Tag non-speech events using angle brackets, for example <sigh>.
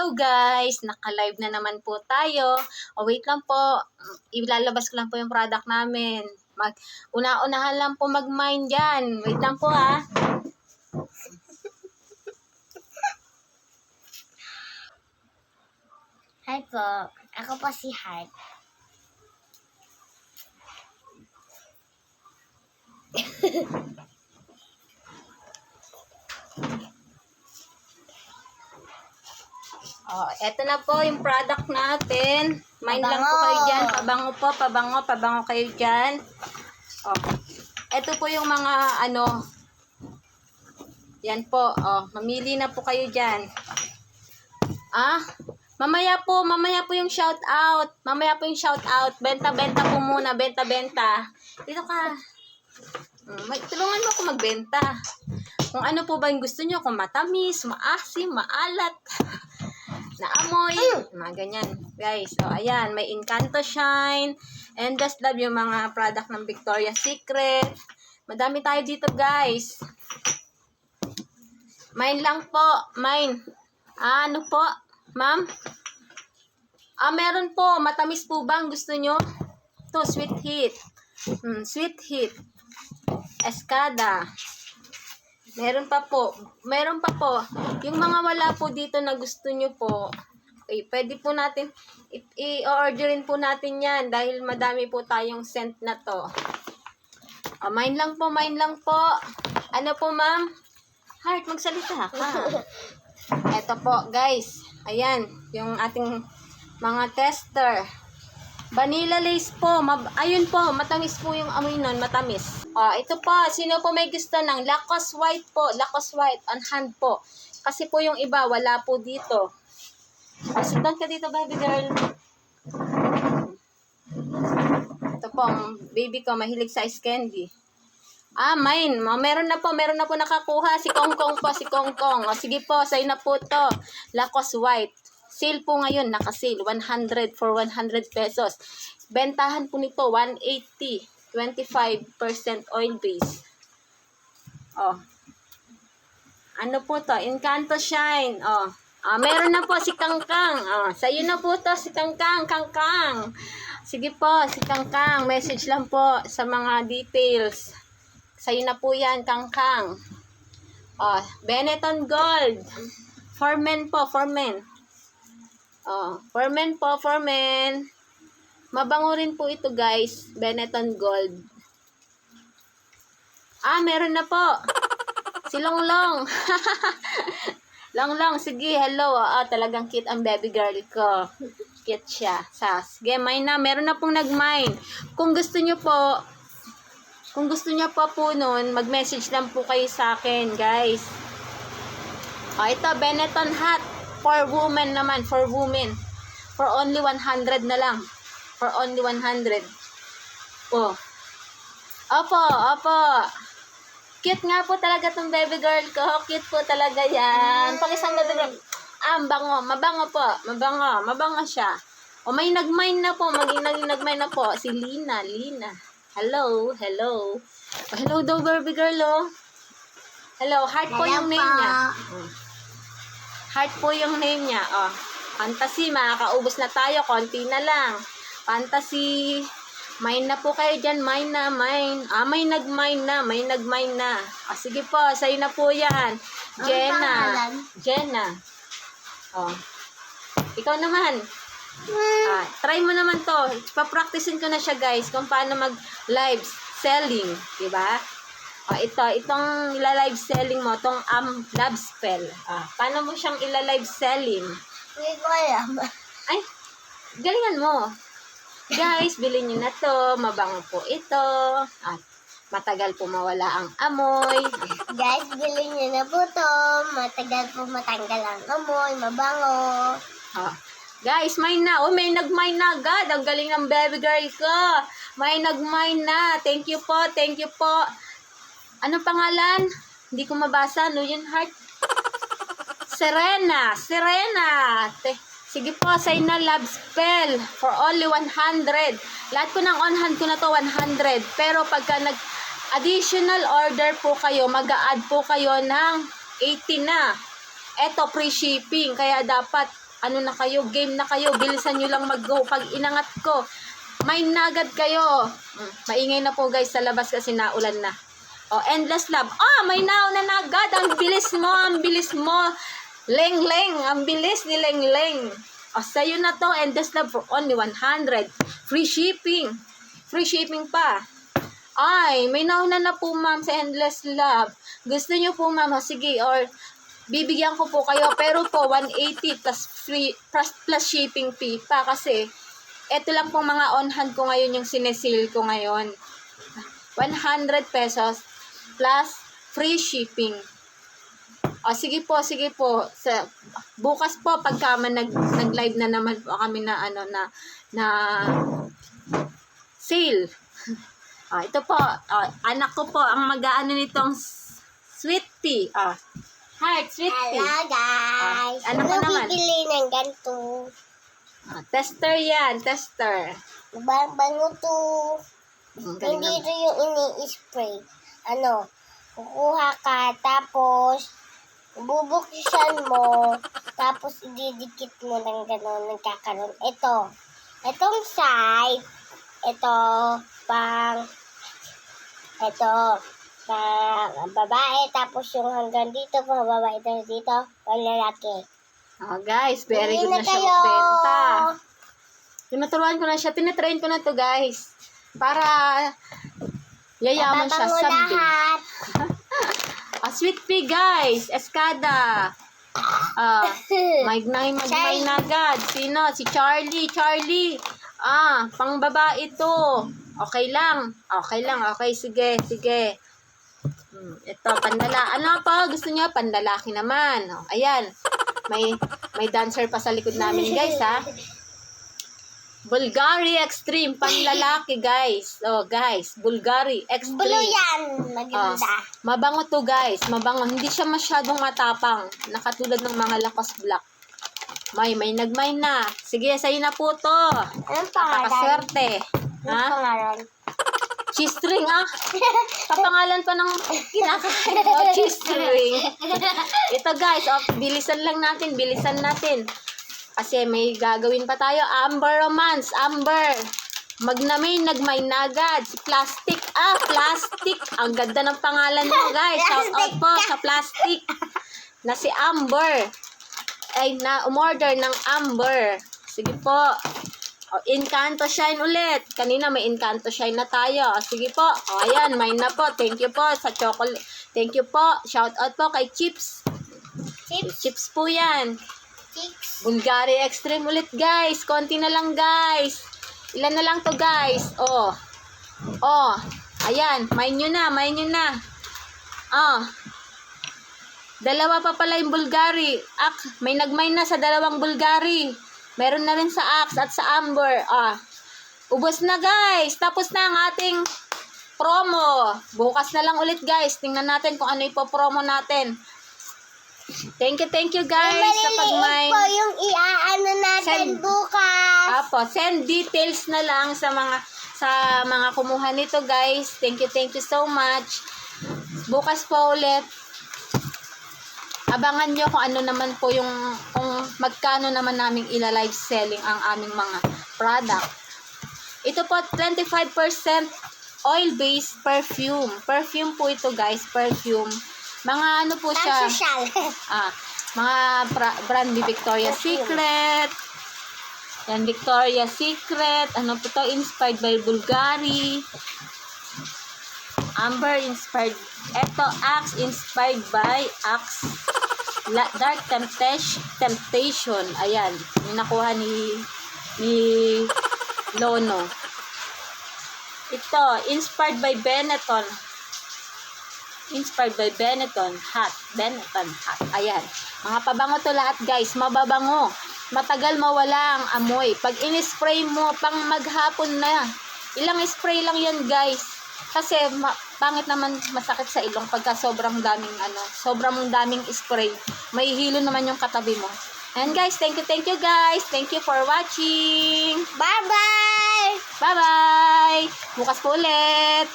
Hello guys! Naka-live na naman po tayo. O wait lang po, ilalabas ko lang po yung product namin. Mag, una-unahan lang po mag-mine dyan. Wait lang po ha. Hi po. Ako po si Heart. <laughs> O, eto na po yung product natin. Mine lang po Pabango. kayo dyan. Pabango po, pabango, pabango kayo dyan. O, eto po yung mga ano, yan po, o, mamili na po kayo dyan. Ah, mamaya po, mamaya po yung shout out. Mamaya po yung shout out. Benta-benta po muna, benta-benta. Dito ka. Mm, may, tulungan mo ako magbenta. Kung ano po ba yung gusto nyo, kung matamis, maasim, maalat, <laughs> naamoy, mga ganyan. Guys, so ayan, may Encanto Shine, Endless Love, yung mga product ng Victoria's Secret. Madami tayo dito, guys. Mine lang po, mine. Ah, ano po, ma'am? Ah, meron po, matamis po ba ang gusto nyo? To sweet heat. Hmm, sweet heat. Escada. Meron pa po. Meron pa po. Yung mga wala po dito na gusto nyo po, okay, pwede po natin, i-orderin po natin yan dahil madami po tayong scent na to. Oh, mine lang po, mine lang po. Ano po, ma'am? Heart, magsalita ka. <laughs> Eto po, guys. Ayan, yung ating mga tester. Vanilla lace po. Mab- ayun po, matamis po yung amoy nun, matamis. Oh, ito po, sino po may gusto ng Lacoste White po? Lacoste White on hand po. Kasi po yung iba, wala po dito. Sit down ka dito, baby girl. Ito po, baby ko, mahilig sa ice candy. Ah, mine. Ma- Meron na po, meron na po nakakuha. Si Kongkong po, si Kongkong. O, sige po, sa'yo na po to. Lacoste White. Sale po ngayon, naka-sale. 100 for 100 pesos. Bentahan po nito, 180. 25% oil base. Oh. Ano po to? Encanto Shine. Oh. Ah, meron na po si Kangkang. Oh, sa'yo na po to si Kangkang. Kangkang. Sige po, si Kangkang. Message lang po sa mga details. Sa'yo na po yan, Kangkang. Oh, Benetton Gold. For men po, for men. Oh, for men po, for men. Mabango rin po ito, guys. Benetton Gold. Ah, meron na po. Si Longlong. <laughs> Longlong, sige, hello. Ah, talagang cute ang baby girl ko. Cute siya. Sas. Sige, mine na. Meron na pong nag-mine. Kung gusto nyo po, kung gusto nyo pa po nun, mag-message lang po kayo sa akin, guys. Oh, ito, Benetton hat. For women naman, for women. For only 100 na lang. For only 100. Oh. Opo, opo. Cute nga po talaga tong baby girl ko. Cute po talaga yan. Pakisang baby girl. Ah, bango. Mabango po. Mabango. Mabango siya. O may nag-mine na po. Maging naging nag-mine na po. Si Lina. Lina. Hello. Hello. Oh, hello daw baby girl oh. Hello. Heart po yung name niya. Heart po yung name niya. Oh. Fantasy. Makakaubos na tayo. Konti na lang. Fantasy. Mine na po kayo dyan. Mine na, mine. Ah, may nag-mine na. May nag-mine na. Ah, sige po. Sa'yo na po yan. Jenna. Jenna. Oh. Ikaw naman. Ah, try mo naman to. Papracticein ko na siya guys kung paano mag-live selling. Diba? Oh, ito, itong ila-live selling mo, itong um, love spell. Ah, paano mo siyang ila-live selling? Hindi ko alam. Ay, galingan mo. Guys, bilhin nyo na to. Mabango po ito. At matagal po mawala ang amoy. Guys, bilhin niyo na po to. Matagal po matanggal ang amoy, mabango. Ah, guys, mine na. Oh, may nag-mine na agad. Ang galing ng baby girl ko. May nag-mine na. Thank you po. Thank you po. Ano pangalan? Hindi ko mabasa. No, yun heart. Serena. Serena. Te- Sige po, sa na love spell for only 100. Lahat ko ng on hand ko na to 100. Pero pagka nag additional order po kayo, mag-a-add po kayo ng 80 na. Eto, free shipping. Kaya dapat ano na kayo, game na kayo, bilisan nyo lang mag-go. Pag inangat ko, may nagad kayo. Mm, maingay na po guys sa labas kasi naulan na. Oh, endless love. Ah, may now na nagad. Ang bilis mo, ang bilis mo. Leng Leng, ang bilis ni Leng Leng. O, sa'yo na to, endless love for only 100. Free shipping. Free shipping pa. Ay, may nauna na po ma'am sa endless love. Gusto niyo po ma'am, sige, or bibigyan ko po kayo, pero po 180 plus free plus, plus shipping fee pa kasi eto lang pong mga on hand ko ngayon yung sinesil ko ngayon. 100 pesos plus free shipping. O, sige po, sige po. Sa, bukas po, pagka man nag, nag-live na naman po kami na, ano, na, na, sale. <laughs> O, ito po, o, anak ko po, ang mag-aano nitong sweet tea. O, heart, sweet tea. Hello guys. Ah, ano ka naman? bibili ng ganito? O, tester yan, tester. Bang bango to. Hindi ito yung ini-spray. Ano, kukuha ka, tapos, bubuksan mo, tapos ididikit mo ng gano'n, nagkakaroon. Ito, itong side, ito, pang, ito, pang babae, tapos yung hanggang dito, pang babae, ito dito, pang lalaki. Oh, guys, very Bili good na siya kayo. magbenta. Tinuturuan ko na siya. Tinitrain ko na to, guys. Para yayaman siya someday. lahat. <laughs> Ah, sweet pea, guys. Escada. Ah, <laughs> may may magmay na agad. Sino? Si Charlie. Charlie. Ah, pang babae to. Okay lang. Okay lang. Okay, sige. Sige. Hmm, ito, pandala. Ano pa? Gusto niyo? Pandalaki naman. Oh, ayan. May may dancer pa sa likod namin, guys, ha? Bulgari Extreme, panlalaki, guys. Oh, guys, Bulgari Extreme. Blue yan, maganda. mabango to guys, mabango. Hindi siya masyadong matapang, nakatulad ng mga lakos black. May, may nagmay na. Sige, sa'yo na po to. Anong pangalan? Pakaswerte. Anong Ha? pangalan? Cheese string, ah. <laughs> Kapangalan pa ng kinakain. Oh, cheese string. <laughs> Ito guys, oh, bilisan lang natin, bilisan natin. Kasi may gagawin pa tayo. Amber Romance, Amber. Magnamay, nagmay nagad. Si Plastic, ah, Plastic. Ang ganda ng pangalan mo guys. Shout out po sa Plastic. Na si Amber. Ay, na umorder ng Amber. Sige po. O, Encanto Shine ulit. Kanina may Encanto Shine na tayo. O, sige po. O, ayan, mine na po. Thank you po sa chocolate. Thank you po. Shout out po kay Chips. Chips, Chips po yan. Bulgari Extreme ulit, guys. Konti na lang, guys. Ilan na lang to, guys. Oh. Oh. Ayan. Mine nyo na. Mine nyo na. Oh. Dalawa pa pala yung Bulgari. Ak, may nagmine na sa dalawang Bulgari. Meron na rin sa Axe at sa Amber. Ah. Ubos na, guys. Tapos na ang ating promo. Bukas na lang ulit, guys. Tingnan natin kung ano ipo-promo natin. Thank you, thank you, guys, yung sa pag-mine. po yung iaano natin Send. bukas. Apo, send details na lang sa mga sa mga kumuha nito, guys. Thank you, thank you so much. Bukas po ulit. Abangan nyo kung ano naman po yung kung magkano naman naming ila-live selling ang aming mga product. Ito po 25% oil-based perfume. Perfume po ito, guys, perfume. Mga ano po siya? Social. <laughs> Ah, mga pra- brand ni Victoria's. Secret. Yan, Victoria's Secret. Ano po to? Inspired by Bulgari. Amber inspired. Eto, Axe inspired by Axe. La- Dark Temptation. Temptation. Ayan. Yung nakuha ni ni Lono. Ito, inspired by Benetton. Inspired by Benetton Hot. Benetton Hot. Ayan. Mga pabango to lahat guys. Mababango. Matagal mawala ang amoy. Pag in-spray mo, pang maghapon na. Ilang spray lang yan guys. Kasi ma- pangit naman masakit sa ilong pagka sobrang daming ano, sobrang daming spray. May hilo naman yung katabi mo. And guys, thank you, thank you guys. Thank you for watching. Bye-bye! Bye-bye! Bukas po ulit!